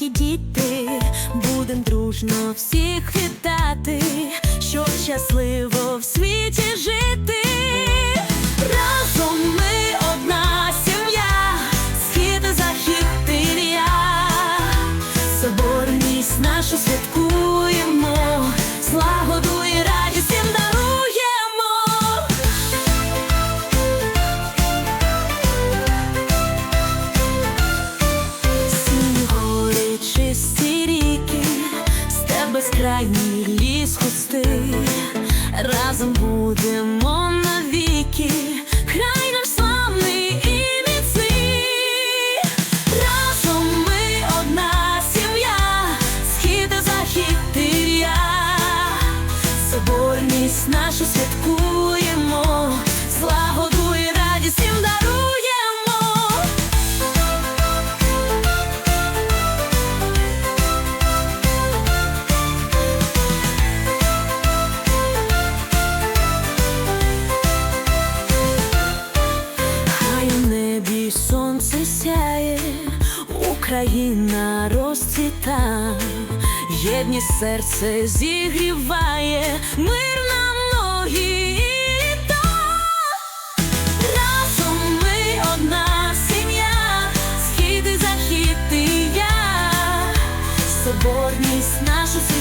маленькі діти, будем дружно всіх вітати, що щасливо в світі жити. Ліс разом будемо навіки, Хай наш славний і міцний. Разом ми одна сім'я, схід і захід нашу святкуємо, Україна розцвіта, єдні серце зігріває, мир на ноги разом ми одна сім'я, схід і соборність нашу сім'я.